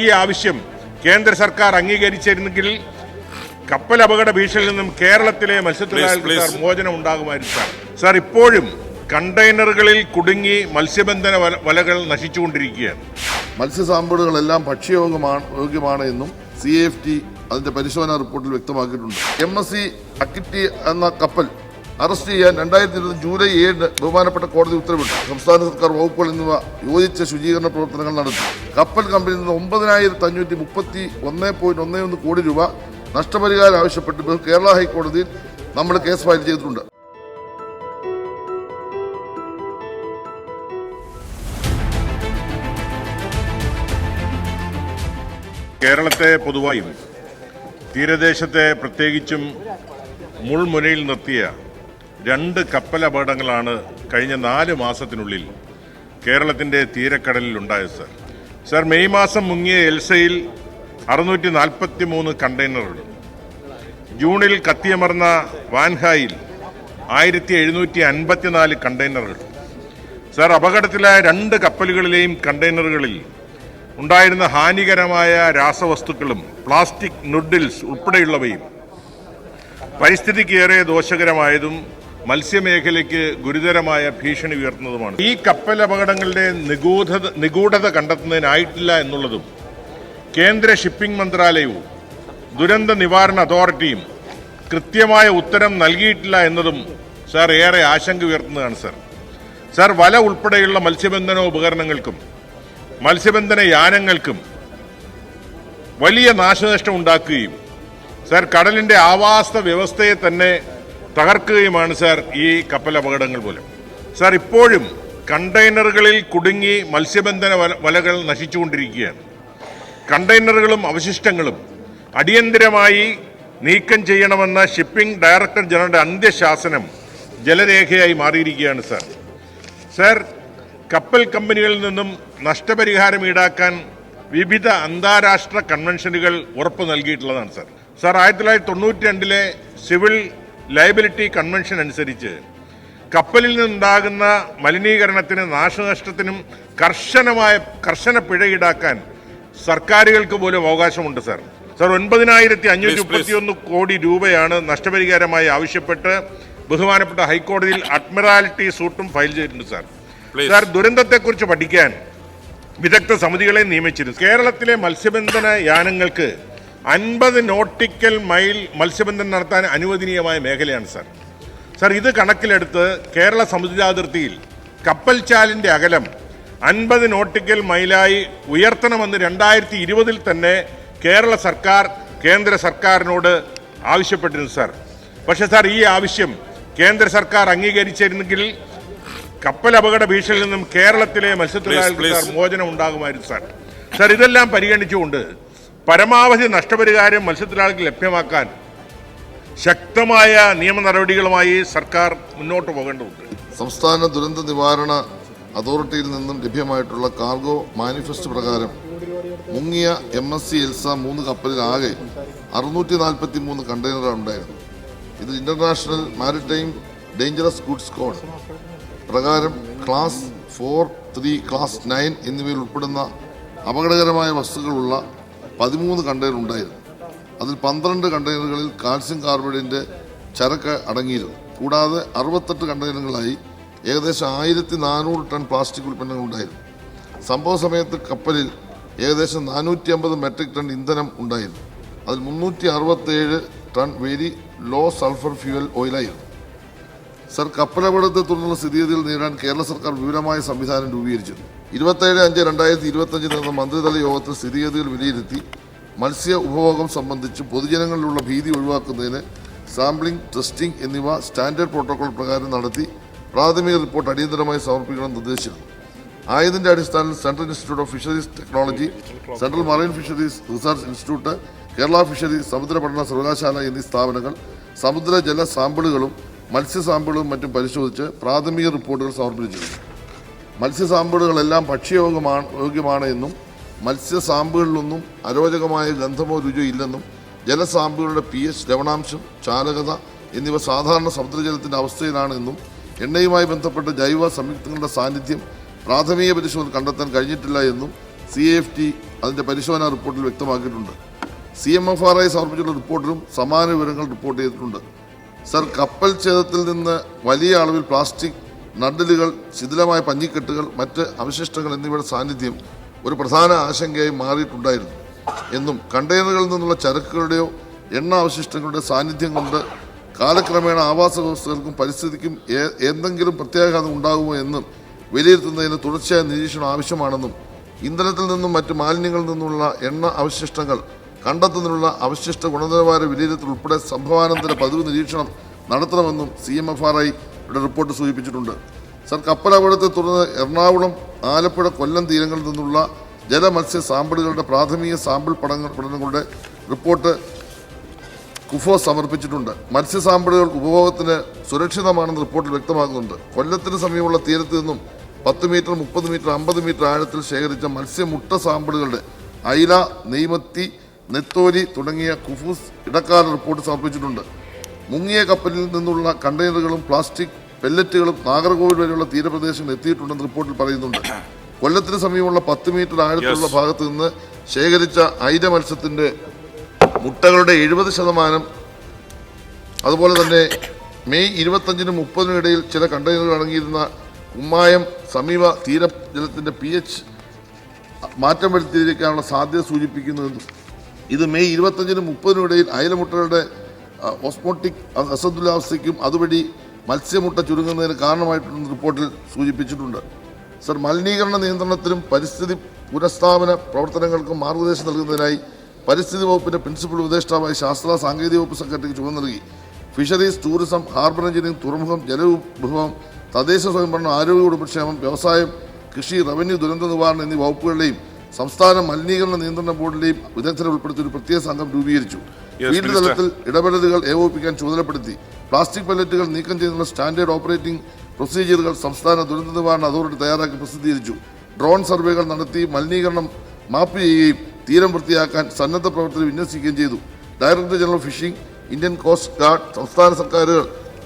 ഈ ആവശ്യം കേന്ദ്ര സർക്കാർ അംഗീകരിച്ചിരുന്നെങ്കിൽ കപ്പൽ അപകട ഭീഷണിയിൽ നിന്നും കേരളത്തിലെ മത്സ്യത്തൊഴിലാളികൾക്ക് സാർ മോചനം ഉണ്ടാകുമായിരുന്നു സാർ. സാർ ഇപ്പോഴും കണ്ടെയ്നറുകളിൽ കുടുങ്ങി മത്സ്യബന്ധന വലകൾ നശിച്ചുകൊണ്ടിരിക്കുകയാണ്. മത്സ്യസാമ്പിളുകളെല്ലാം ഭക്ഷ്യയോഗമാണ് യോഗ്യമാണ് എന്നും സി എഫ് ടി അതിന്റെ പരിശോധനാ റിപ്പോർട്ടിൽ വ്യക്തമാക്കിയിട്ടുണ്ട്. എം എസ് സി അക്കിറ്റി എന്ന കപ്പൽ അറസ്റ്റ് ചെയ്യാൻ രണ്ടായിരത്തി ഇരുപത് ജൂലൈ ഏഴിന് ബഹുമാനപ്പെട്ട കോടതി ഉത്തരവിട്ടു. സംസ്ഥാന സർക്കാർ വകുപ്പുകൾ എന്നിവ യോജിച്ച ശുചീകരണ പ്രവർത്തനങ്ങൾ നടത്തി. കപ്പൽ കമ്പനിയിൽ നിന്ന് ഒമ്പതിനായിരത്തി അഞ്ഞൂറ്റി മുപ്പത്തി ഒന്ന് പോയിന്റ് ഒന്ന് ഒന്ന് കോടി രൂപ നഷ്ടപരിഹാരം ആവശ്യപ്പെട്ട് കേരള ഹൈക്കോടതിയിൽ നമ്മൾ കേസ് ഫയൽ ചെയ്തിട്ടുണ്ട്. കേരളത്തെ പൊതുവായും തീരദേശത്തെ പ്രത്യേകിച്ചും മുൾമുനയിൽ നിർത്തിയ രണ്ട് കപ്പലപകടങ്ങളാണ് കഴിഞ്ഞ നാല് മാസത്തിനുള്ളിൽ കേരളത്തിന്റെ തീരക്കടലിൽ ഉണ്ടായത് സർ. സർ മെയ് മാസം മുങ്ങിയ എൽസയിൽ അറുന്നൂറ്റി നാൽപ്പത്തി മൂന്ന് കണ്ടെയ്നറുകൾ. ജൂണിൽ കത്തിയമർന്ന വാൻഹായിൽ ആയിരത്തി എഴുന്നൂറ്റി അൻപത്തിനാല് കണ്ടെയ്നറുകൾ. സർ അപകടത്തിലായ രണ്ട് കപ്പലുകളിലെയും കണ്ടെയ്നറുകളിൽ ഉണ്ടായിരുന്ന ഹാനികരമായ രാസവസ്തുക്കളും പ്ലാസ്റ്റിക് നുഡിൽസ് ഉൾപ്പെടെയുള്ളവയും പരിസ്ഥിതിക്ക് ഏറെ ദോഷകരമായതും മത്സ്യമേഖലയ്ക്ക് ഗുരുതരമായ ഭീഷണി ഉയർത്തുന്നതുമാണ്. ഈ കപ്പൽ അപകടങ്ങളുടെ നിഗൂഢത നിഗൂഢത കണ്ടെത്തുന്നതിനായിട്ടില്ല എന്നുള്ളതും കേന്ദ്ര ഷിപ്പിംഗ് മന്ത്രാലയവും ദുരന്ത നിവാരണ അതോറിറ്റിയും കൃത്യമായ ഉത്തരം നൽകിയിട്ടില്ല എന്നതും സർ ഏറെ ആശങ്ക ഉയർത്തുന്നതാണ് സർ. സർ വല ഉൾപ്പെടെയുള്ള മത്സ്യബന്ധന ഉപകരണങ്ങൾക്കും മത്സ്യബന്ധന യാനങ്ങൾക്കും വലിയ നാശനഷ്ടം ഉണ്ടാക്കുകയും സർ കടലിന്റെ ആവാസ വ്യവസ്ഥയെ തന്നെ തകർക്കുകയുമാണ് സാർ ഈ കപ്പൽ അപകടങ്ങൾ മൂലം. സാർ ഇപ്പോഴും കണ്ടെയ്നറുകളിൽ കുടുങ്ങി മത്സ്യബന്ധന വലകൾ നശിച്ചുകൊണ്ടിരിക്കുകയാണ്. കണ്ടെയ്നറുകളും അവശിഷ്ടങ്ങളും അടിയന്തിരമായി നീക്കം ചെയ്യണമെന്ന ഷിപ്പിംഗ് ഡയറക്ടർ ജനറലുടെ അന്ത്യശാസനം ജലരേഖയായി മാറിയിരിക്കുകയാണ് സാർ. സാർ കപ്പൽ കമ്പനികളിൽ നിന്നും നഷ്ടപരിഹാരം ഈടാക്കാൻ വിവിധ അന്താരാഷ്ട്ര കൺവെൻഷനുകൾ ഉറപ്പ് നൽകിയിട്ടുള്ളതാണ് സാർ. സാർ ആയിരത്തി തൊള്ളായിരത്തി തൊണ്ണൂറ്റി രണ്ടിലെ സിവിൽ ലയബിലിറ്റി കൺവെൻഷൻ അനുസരിച്ച് കപ്പലിൽ നിന്നുണ്ടാകുന്ന മലിനീകരണത്തിന് നാശനഷ്ടത്തിനും കർശനമായ കർശന പിഴ ഈടാക്കാൻ സർക്കാരുകൾക്ക് പോലും അവകാശമുണ്ട് സാർ സാർ ഒൻപതിനായിരത്തി അഞ്ഞൂറ്റി മുപ്പത്തിയൊന്ന് കോടി രൂപയാണ് നഷ്ടപരിഹാരമായി ആവശ്യപ്പെട്ട് ബഹുമാനപ്പെട്ട ഹൈക്കോടതിയിൽ അഡ്മിറാലിറ്റി സൂട്ടും ഫയൽ ചെയ്തിട്ടുണ്ട് സാർ. സാർ ദുരന്തത്തെക്കുറിച്ച് പഠിക്കാൻ വിദഗ്ധ സമിതികളെ നിയമിച്ചിരുന്നു. കേരളത്തിലെ മത്സ്യബന്ധന യാനങ്ങൾക്ക് അൻപത് നോട്ടിക്കൽ മൈൽ മത്സ്യബന്ധനം നടത്താൻ അനുവദനീയമായ മേഖലയാണ് സാർ. സാർ ഇത് കണക്കിലെടുത്ത് കേരള സമുദ്രാതിർത്തിയിൽ കപ്പൽ ചാലിന്റെ അകലം അൻപത് നോട്ടിക്കൽ മൈലായി ഉയർത്തണമെന്ന് രണ്ടായിരത്തി ഇരുപതിൽ തന്നെ കേരള സർക്കാർ കേന്ദ്ര സർക്കാരിനോട് ആവശ്യപ്പെട്ടിരുന്നു സാർ. പക്ഷേ സാർ ഈ ആവശ്യം കേന്ദ്ര സർക്കാർ അംഗീകരിച്ചിരുന്നെങ്കിൽ കപ്പൽ അപകട ഭീഷണിയിൽ നിന്നും കേരളത്തിലെ മത്സ്യത്തൊഴിലാളികൾ. മോചനം ഉണ്ടാകുമായിരുന്നു സാർ. സാർ ഇതെല്ലാം പരിഗണിച്ചുകൊണ്ട് പരമാവധി നഷ്ടപരിഹാരം മത്സ്യത്തൊഴിലാളികൾക്ക് ലഭ്യമാക്കാൻ ശക്തമായ നിയമ നടപടികളുമായി സർക്കാർ മുന്നോട്ട് പോകേണ്ടതുണ്ട്. സംസ്ഥാന ദുരന്ത നിവാരണ അതോറിറ്റിയിൽ നിന്നും ലഭ്യമായിട്ടുള്ള കാർഗോ മാനിഫെസ്റ്റ് പ്രകാരം മുങ്ങിയ എം എസ് സി എൽസ മൂന്ന് കപ്പലിൽ ആകെ അറുന്നൂറ്റി നാൽപ്പത്തി മൂന്ന് കണ്ടെയ്നറാണ് ഉണ്ടായിരുന്നത് ഇത് international maritime dangerous goods code പ്രകാരം class four three class nine എന്നിവയിൽ ഉൾപ്പെടുന്ന അപകടകരമായ വസ്തുക്കളുള്ള പതിമൂന്ന് കണ്ടെയ്നർ ഉണ്ടായിരുന്നു. അതിൽ പന്ത്രണ്ട് കണ്ടെയ്നറുകളിൽ കാൽസ്യം കാർബൈഡിന്റെ ചരക്ക് അടങ്ങിയിരുന്നു. കൂടാതെ അറുപത്തെട്ട് കണ്ടെയ്നറുകളായി ഏകദേശം ആയിരത്തി നാനൂറ് ടൺ പ്ലാസ്റ്റിക് ഉൽപ്പന്നങ്ങൾ ഉണ്ടായിരുന്നു. സംഭവ സമയത്ത് കപ്പലിൽ ഏകദേശം നാനൂറ്റി അമ്പത് മെട്രിക് ടൺ ഇന്ധനം ഉണ്ടായിരുന്നു. അതിൽ മുന്നൂറ്റി അറുപത്തേഴ് ton very low sulphur fuel ഓയിലായിരുന്നു sir കപ്പലപകടത്തെ തുടർന്നുള്ള സ്ഥിതിഗതികൾ നേരിടാൻ കേരള സർക്കാർ വിപുലമായ സംവിധാനം രൂപീകരിച്ചിരുന്നു. ഇരുപത്തേഴ് അഞ്ച് രണ്ടായിരത്തി ഇരുപത്തഞ്ചിൽ നടന്ന മന്ത്രിതല യോഗത്തിൽ സ്ഥിതിഗതികൾ വിലയിരുത്തി മത്സ്യ ഉപഭോഗം സംബന്ധിച്ച് പൊതുജനങ്ങളിലുള്ള ഭീതി ഒഴിവാക്കുന്നതിന് സാമ്പിളിംഗ് ടെസ്റ്റിംഗ് എന്നിവ സ്റ്റാൻഡേർഡ് പ്രോട്ടോകോൾ പ്രകാരം നടത്തി പ്രാഥമിക റിപ്പോർട്ട് അടിയന്തരമായി സമർപ്പിക്കണമെന്ന് നിർദ്ദേശിച്ചിരുന്നു. ആയതിന്റെ അടിസ്ഥാനത്തിൽ central institute of fisheries technology central marine fisheries research institute Kerala fisheries സമുദ്ര പഠന സർവകലാശാല എന്നീ സ്ഥാപനങ്ങൾ സമുദ്ര ജല സാമ്പിളുകളും മത്സ്യ സാമ്പിളും മറ്റും പരിശോധിച്ച് പ്രാഥമിക റിപ്പോർട്ടുകൾ സമർപ്പിച്ചിരുന്നു. മത്സ്യ സാമ്പിളുകളെല്ലാം ഭക്ഷ്യയോഗമാണ് യോഗ്യമാണ് എന്നും മത്സ്യ സാമ്പിളുകളിലൊന്നും അരോചകമായ ഗന്ധമോ രുചിയോ ഇല്ലെന്നും ജലസാമ്പിളുകളുടെ പി എച്ച് ലവണാംശം ചാലകത എന്നിവ സാധാരണ സമുദ്രജലത്തിന്റെ അവസ്ഥയിലാണെന്നും എണ്ണയുമായി ബന്ധപ്പെട്ട ജൈവ സംയുക്തങ്ങളുടെ സാന്നിധ്യം പ്രാഥമിക പരിശോധന കണ്ടെത്താൻ കഴിഞ്ഞിട്ടില്ല എന്നും സി എഫ് ടി അതിന്റെ പരിശോധനാ റിപ്പോർട്ടിൽ വ്യക്തമാക്കിയിട്ടുണ്ട്. C M F R I സമർപ്പിച്ചുള്ള റിപ്പോർട്ടിലും സമാന വിവരങ്ങൾ റിപ്പോർട്ട് ചെയ്തിട്ടുണ്ട്. സർ കപ്പൽ ഛേദത്തിൽ നിന്ന് വലിയ അളവിൽ പ്ലാസ്റ്റിക് നഡലുകൾ ശിഥിലമായ പഞ്ഞിക്കെട്ടുകൾ മറ്റ് അവശിഷ്ടങ്ങൾ എന്നിവയുടെ സാന്നിധ്യം ഒരു പ്രധാന ആശങ്കയായി മാറിയിട്ടുണ്ടായിരുന്നു. എന്നും കണ്ടെയ്നറുകളിൽ നിന്നുള്ള ചരക്കുകളുടെയോ എണ്ണ അവശിഷ്ടങ്ങളുടെ സാന്നിധ്യം കൊണ്ട് കാലക്രമേണ ആവാസ വ്യവസ്ഥകൾക്കും പരിസ്ഥിതിക്കും എന്തെങ്കിലും പ്രത്യാഘാതം ഉണ്ടാകുമോ എന്നും വിലയിരുത്തുന്നതിന് തുടർച്ചയായ നിരീക്ഷണം ആവശ്യമാണെന്നും ഇന്ധനത്തിൽ നിന്നും മറ്റ് മാലിന്യങ്ങളിൽ നിന്നുള്ള എണ്ണ അവശിഷ്ടങ്ങൾ കണ്ടെത്തുന്നതിനുള്ള അവശിഷ്ട ഗുണനിലവാര വിലയിരുത്തൽ ഉൾപ്പെടെ സംഭവാനന്തര പതിവ് നിരീക്ഷണം നടത്തണമെന്നും സി എം എഫ് ആർ ഐയുടെ റിപ്പോർട്ട് സൂചിപ്പിച്ചിട്ടുണ്ട്. സർ കപ്പലപകടത്തെ തുടർന്ന് എറണാകുളം ആലപ്പുഴ കൊല്ലം തീരങ്ങളിൽ നിന്നുള്ള ജലമത്സ്യ സാമ്പിളുകളുടെ പ്രാഥമിക സാമ്പിൾ പഠന പഠനങ്ങളുടെ റിപ്പോർട്ട് കുഫോ സമർപ്പിച്ചിട്ടുണ്ട്. മത്സ്യ സാമ്പിളുകൾ ഉപഭോഗത്തിന് സുരക്ഷിതമാണെന്ന് റിപ്പോർട്ടിൽ വ്യക്തമാക്കുന്നുണ്ട്. കൊല്ലത്തിന് സമീപമുള്ള തീരത്ത് നിന്നും പത്ത് മീറ്റർ മുപ്പത് മീറ്റർ അമ്പത് മീറ്റർ ആഴത്തിൽ ശേഖരിച്ച മത്സ്യമുട്ട സാമ്പിളുകളുടെ അയില നെയ്മത്തി നെത്തോലി തുടങ്ങിയ കുഫൂസ് ഇടക്കാല റിപ്പോർട്ട് സമർപ്പിച്ചിട്ടുണ്ട്. മുങ്ങിയ കപ്പലിൽ നിന്നുള്ള കണ്ടെയ്നറുകളും പ്ലാസ്റ്റിക് പെല്ലറ്റുകളും നാഗർകോവിൽ വരെയുള്ള തീരപ്രദേശങ്ങൾ എത്തിയിട്ടുണ്ടെന്ന് റിപ്പോർട്ടിൽ പറയുന്നുണ്ട്. കൊല്ലത്തിന് സമീപമുള്ള പത്ത് മീറ്റർ ആഴത്തിലുള്ള ഭാഗത്ത് നിന്ന് ശേഖരിച്ച ഐര മത്സ്യത്തിന്റെ മുട്ടകളുടെ എഴുപത് ശതമാനം അതുപോലെ തന്നെ മെയ് ഇരുപത്തഞ്ചിനും മുപ്പതിനും ഇടയിൽ ചില കണ്ടെയ്നറുകൾ അടങ്ങിയിരുന്ന കുമ്മായം സമീപ തീരജലത്തിന്റെ പി എച്ച് മാറ്റം വരുത്തിയിരിക്കാനുള്ള സാധ്യത സൂചിപ്പിക്കുന്നുവെന്നും ഇത് മെയ് ഇരുപത്തഞ്ചിനും മുപ്പതിനും ഇടയിൽ അയലമുട്ടകളുടെ ഓസ്മോട്ടിക് അസന്തുലാവസ്ഥയ്ക്കും അതുവഴി മത്സ്യമുട്ട ചുരുങ്ങുന്നതിന് കാരണമായിട്ടുണ്ടെന്ന് റിപ്പോർട്ടിൽ സൂചിപ്പിച്ചിട്ടുണ്ട്. സർ മലിനീകരണ നിയന്ത്രണത്തിനും പരിസ്ഥിതി പുനഃസ്ഥാപന പ്രവർത്തനങ്ങൾക്കും മാർഗനിർദ്ദേശം നൽകുന്നതിനായി പരിസ്ഥിതി വകുപ്പിന്റെ പ്രിൻസിപ്പൽ ഉപദേഷ്ടാവായി ശാസ്ത്ര സാങ്കേതിക വകുപ്പ് സെക്രട്ടറിക്ക് ചുമതല നൽകി. ഫിഷറീസ് ടൂറിസം ഹാർബർ എഞ്ചിനീയറിംഗ് തുറമുഖം ജലവിഭവം തദ്ദേശ സ്വയംഭരണം ആരോഗ്യ കുടുംബക്ഷേമം വ്യവസായം കൃഷി റവന്യൂ ദുരന്ത നിവാരണം എന്നീ വകുപ്പുകളുടെയും സംസ്ഥാന മലിനീകരണ നിയന്ത്രണ ബോർഡിന്റെയും വിദഗ്ധരെ ഉൾപ്പെടുത്തി ഒരു പ്രത്യേക സംഘം രൂപീകരിച്ചു. ഫീൽഡ്. തലത്തിൽ ഇടപെടലുകൾ ഏകോപിപ്പിക്കാൻ ചുമതലപ്പെടുത്തി. പ്ലാസ്റ്റിക് പല്ലറ്റുകൾ നീക്കം ചെയ്യുന്ന സ്റ്റാൻഡേർഡ് ഓപ്പറേറ്റിംഗ് പ്രൊസീജിയറുകൾ സംസ്ഥാന ദുരന്ത നിവാരണ അതോറിറ്റി തയ്യാറാക്കി പ്രസിദ്ധീകരിച്ചു. ഡ്രോൺ സർവേകൾ നടത്തി മലിനീകരണം മാപ്പ് ചെയ്യുകയും തീരം വൃത്തിയാക്കാൻ സന്നദ്ധ പ്രവർത്തനം വിന്യസിക്കുകയും ചെയ്തു. Director general fishing Indian coast guard സംസ്ഥാന സർക്കാരുകൾ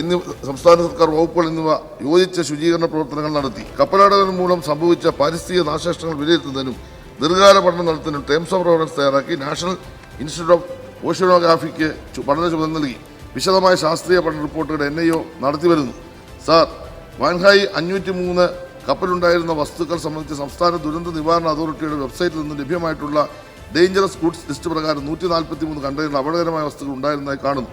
എന്നിവ സംസ്ഥാന സർക്കാർ വകുപ്പുകൾ എന്നിവ യോജിച്ച ശുചീകരണ പ്രവർത്തനങ്ങൾ നടത്തി. കപ്പലടകം മൂലം സംഭവിച്ച പാരിസ്ഥിതിക നാശനഷ്ടങ്ങൾ വിലയിരുത്തുന്നതിനും ദീർഘകാല പഠനം നടത്തുന്ന ടേംസ് ഓഫ് റെഫറൻസ് തയ്യാറാക്കി നാഷണൽ ഇൻസ്റ്റിറ്റ്യൂട്ട് ഓഫ് ഓഷ്യനോഗ്രാഫിക്ക് പഠന ചുമതല നൽകി. വിശദമായ ശാസ്ത്രീയ പഠന റിപ്പോർട്ടുകൾ എൻ ഐ ഒ നടത്തി വരുന്നു. സാർ വാൻഹായി അഞ്ഞൂറ്റി മൂന്ന് കപ്പലുണ്ടായിരുന്ന വസ്തുക്കൾ സംബന്ധിച്ച് സംസ്ഥാന ദുരന്ത നിവാരണ അതോറിറ്റിയുടെ വെബ്സൈറ്റിൽ നിന്ന് ലഭ്യമായിട്ടുള്ള ഡേഞ്ചറസ് ഗുഡ്സ് ലിസ്റ്റ് പ്രകാരം നൂറ്റി നാൽപ്പത്തി മൂന്ന് കണ്ടെയ്നർ അപകടകരമായ വസ്തുക്കൾ ഉണ്ടായിരുന്നതായി കാണുന്നു.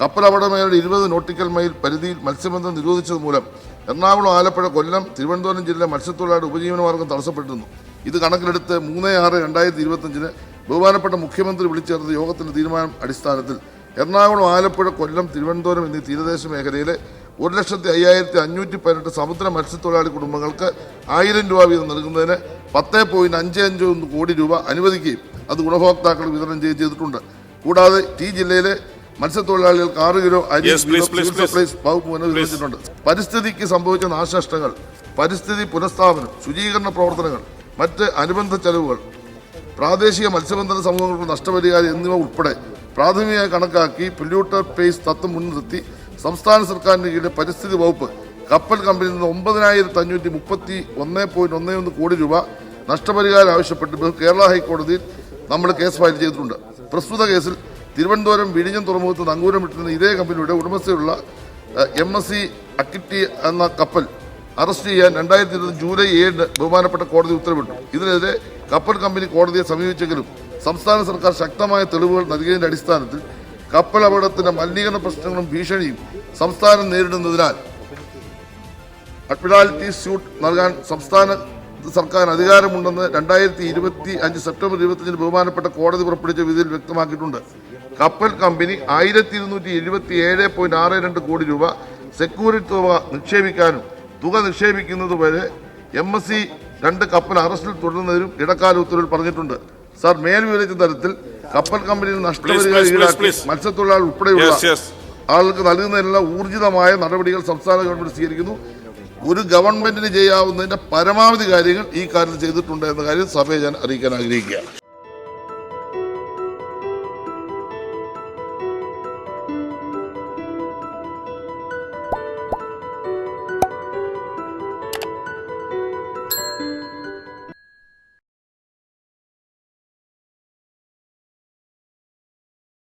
കപ്പൽ അപകടമേഖലയുടെ ഇരുപത് നോട്ടിക്കൽ മൈൽ പരിധിയിൽ മത്സ്യബന്ധം നിരോധിച്ചത് മൂലം എറണാകുളം ആലപ്പുഴ കൊല്ലം തിരുവനന്തപുരം ജില്ലയിലെ മത്സ്യത്തൊഴിലാളിയുടെ ഉപജീവനമാർഗം തടസ്സപ്പെട്ടിരുന്നു. ഇത് കണക്കിലെടുത്ത് മൂന്ന് ആറ് രണ്ടായിരത്തി ഇരുപത്തഞ്ചിന് ബഹുമാനപ്പെട്ട മുഖ്യമന്ത്രി വിളിച്ചേർത്ത യോഗത്തിന്റെ തീരുമാനം അടിസ്ഥാനത്തിൽ എറണാകുളം ആലപ്പുഴ കൊല്ലം തിരുവനന്തപുരം എന്നീ തീരദേശ മേഖലയിലെ ഒരു ലക്ഷത്തി അയ്യായിരത്തി അഞ്ഞൂറ്റി പതിനെട്ട് സമുദ്ര മത്സ്യത്തൊഴിലാളി കുടുംബങ്ങൾക്ക് ആയിരം രൂപ വീതം നൽകുന്നതിന് പത്ത് പോയിന്റ് അഞ്ച് അഞ്ച് ഒന്ന് കോടി രൂപ അനുവദിക്കുകയും അത് ഗുണഭോക്താക്കൾ വിതരണം ചെയ്യുകയും ചെയ്തിട്ടുണ്ട്. കൂടാതെ ടി ജില്ലയിലെ മത്സ്യത്തൊഴിലാളികൾക്ക് ആറ് കിലോ അരി വകുപ്പ് മുന്നിൽ പരിസ്ഥിതിക്ക് സംഭവിച്ച നാശനഷ്ടങ്ങൾ പരിസ്ഥിതി പുനഃസ്ഥാപനം ശുചീകരണ പ്രവർത്തനങ്ങൾ മറ്റ് അനുബന്ധ ചെലവുകൾ പ്രാദേശിക മത്സ്യബന്ധന സമൂഹങ്ങൾക്ക് നഷ്ടപരിഹാരം എന്നിവ ഉൾപ്പെടെ പ്രാഥമികമായി കണക്കാക്കി പൊല്യൂട്ടർ പേസ് തത്വം മുൻനിർത്തി സംസ്ഥാന സർക്കാരിന്റെ കീഴിലെ പരിസ്ഥിതി വകുപ്പ് കപ്പൽ കമ്പനിയിൽ നിന്ന് ഒമ്പതിനായിരത്തി അഞ്ഞൂറ്റി മുപ്പത്തി ഒന്ന് പോയിന്റ് ഒന്ന് ഒന്ന് കോടി രൂപ നഷ്ടപരിഹാരം ആവശ്യപ്പെട്ട് കേരള ഹൈക്കോടതിയിൽ നമ്മൾ കേസ് ഫയൽ ചെയ്തിട്ടുണ്ട്. പ്രസ്തുത കേസിൽ തിരുവനന്തപുരം വിഴിഞ്ഞം തുറമുഖത്ത് നങ്കൂരം വിട്ടിരുന്ന ഇതേ കമ്പനിയുടെ ഉടമസ്ഥയുള്ള എം എസ് സി അക്കിറ്റി എന്ന കപ്പൽ അറസ്റ്റ് ചെയ്യാൻ രണ്ടായിരത്തി ഇരുപത് ജൂലൈ ഏഴിന് ബഹുമാനപ്പെട്ട കോടതി ഉത്തരവിട്ടു. ഇതിനെതിരെ കപ്പൽ കമ്പനി കോടതിയെ സമീപിച്ചെങ്കിലും സംസ്ഥാന സർക്കാർ ശക്തമായ തെളിവുകൾ നൽകിയതിന്റെ അടിസ്ഥാനത്തിൽ കപ്പൽ അപകടത്തിന്റെ മലിനീകരണ പ്രശ്നങ്ങളും ഭീഷണിയും സംസ്ഥാനം നേരിടുന്നതിനാൽ അഡ്മിറാലിറ്റി സ്യൂട്ട് നൽകാൻ സംസ്ഥാന സർക്കാർ അധികാരമുണ്ടെന്ന് രണ്ടായിരത്തി ഇരുപത്തി അഞ്ച് സെപ്റ്റംബർ ഇരുപത്തിയഞ്ചിന് ബഹുമാനപ്പെട്ട കോടതി പുറപ്പെടുവിച്ച വിധിയിൽ വ്യക്തമാക്കിയിട്ടുണ്ട്. കപ്പൽ കമ്പനി ആയിരത്തി ഇരുന്നൂറ്റി എഴുപത്തി ഏഴ് പോയിന്റ് ആറ് രണ്ട് കോടി രൂപ സെക്യൂരിറ്റി തുക നിക്ഷേപിക്കാനും തുക നിക്ഷേപിക്കുന്നത് വരെ എം എസ് സി രണ്ട് കപ്പൽ അറസ്റ്റിൽ തുടരുന്നതിനും ഇടക്കാല ഉത്തരവിൽ പറഞ്ഞിട്ടുണ്ട് സാർ മേൽവിവരിച്ച തരത്തിൽ കപ്പൽ കമ്പനിയിൽ നഷ്ടപരിഹാരം ഈടാക്കി. മത്സ്യത്തൊഴിലാളി ഉൾപ്പെടെയുള്ള. ആളുകൾക്ക് നൽകുന്നതിനുള്ള ഊർജിതമായ നടപടികൾ സംസ്ഥാന ഗവൺമെന്റ് സ്വീകരിക്കുന്നു ഒരു ഗവൺമെന്റിന് ചെയ്യാവുന്നതിന്റെ പരമാവധി കാര്യങ്ങൾ ഈ കാര്യത്തിൽ ചെയ്തിട്ടുണ്ട് എന്ന കാര്യം സഭയെ ഞാൻ അറിയിക്കാൻ ആഗ്രഹിക്കുകയാണ്